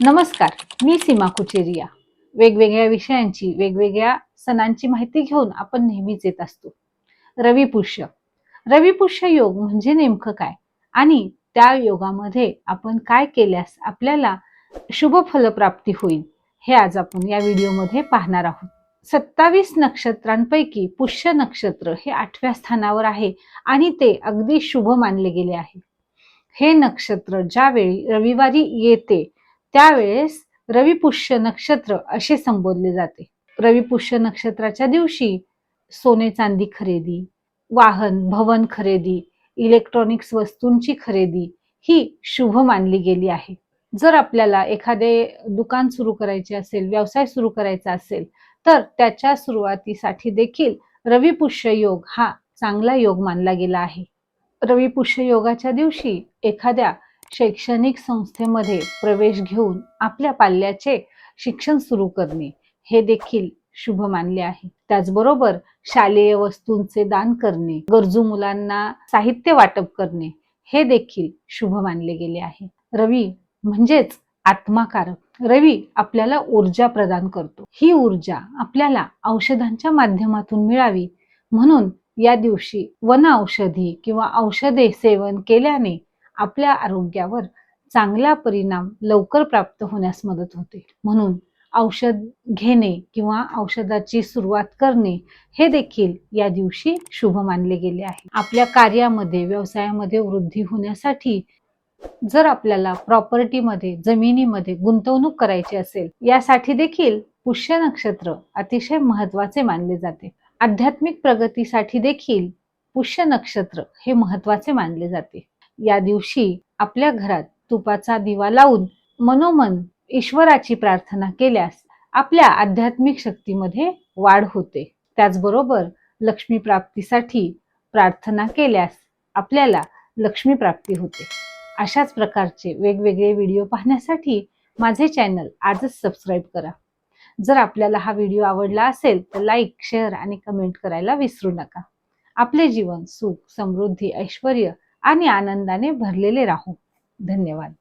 नमस्कार मी सीमा कुचेरिया. वेगवेगळ्या विषयांची वेगवेगळ्या सणांची माहिती घेऊन आपण नेहमीच येत असतो. रविपुष्य रविपुष्य योग म्हणजे नेमकं काय? आणि त्या योगामध्ये आपण काय केल्यास आपल्याला शुभ फलप्राप्ती होईल हे आज आपण या व्हिडिओमध्ये पाहणार आहोत. सत्तावीस नक्षत्रांपैकी पुष्य नक्षत्र हे आठव्या स्थानावर आहे आणि ते अगदी शुभ मानले गेले आहे. हे नक्षत्र ज्यावेळी रविवारी येते त्यावेळेस रविपुष्य नक्षत्र असे संबोधले जाते. रविपुष्य नक्षत्राच्या दिवशी सोने चांदी खरेदी वाहन भवन खरेदी इलेक्ट्रॉनिक्स वस्तूंची खरेदी ही शुभ मानली गेली आहे. जर आपल्याला एखादे दुकान सुरू करायचे असेल व्यवसाय सुरू करायचा असेल तर त्याच्या सुरुवातीसाठी देखील रविपुष्य योग हा चांगला योग मानला गेला आहे. रविपुष्य योगाच्या दिवशी एखाद्या शैक्षणिक संस्थेमध्ये प्रवेश घेऊन आपल्या पाल्याचे शिक्षण सुरू करणे हे देखील शुभ मानले आहे. त्याचबरोबर शालेय वस्तूंचे दान करणे गरजू मुलांना साहित्य वाटप करणे हे देखील शुभ मानले गेले आहे. रवी म्हणजेच आत्माकारक. रवी आपल्याला ऊर्जा प्रदान करतो. ही ऊर्जा आपल्याला औषधांच्या माध्यमातून मिळावी. म्हणून या दिवशी वन औषधी किंवा औषधे सेवन केल्याने आपल्या आरोग्यावर चांगला परिणाम लवकर प्राप्त होण्यास मदत होते. म्हणून औषध घेणे किंवा औषधाची सुरुवात करणे हे देखील या दिवशी शुभ मानले गेले आहे. आपल्या कार्यामध्ये व्यवसायामध्ये वृद्धी होण्यासाठी जर आपल्याला प्रॉपर्टीमध्ये जमिनीमध्ये गुंतवणूक करायची असेल यासाठी देखील पुष्य नक्षत्र अतिशय महत्त्वाचे मानले जाते. आध्यात्मिक प्रगतीसाठी देखील पुष्य नक्षत्र हे महत्त्वाचे मानले जाते. या दिवशी आपल्या घरात तुपाचा दिवा लावून मनोमन ईश्वराची प्रार्थना केल्यास आपल्या आध्यात्मिक शक्तीमध्ये वाढ होते. त्याचबरोबर लक्ष्मी प्राप्तीसाठी प्रार्थना केल्यास आपल्याला लक्ष्मी प्राप्ती होते. अशाच प्रकारचे वेगवेगळे व्हिडिओ पाहण्यासाठी माझे चॅनल आजच सबस्क्राईब करा. जर आपल्याला हा व्हिडिओ आवडला असेल तर लाईक शेअर आणि कमेंट करायला विसरू नका. आपले जीवन सुख समृद्धी ऐश्वर आणि आनंदाने भरलेले राहू. धन्यवाद.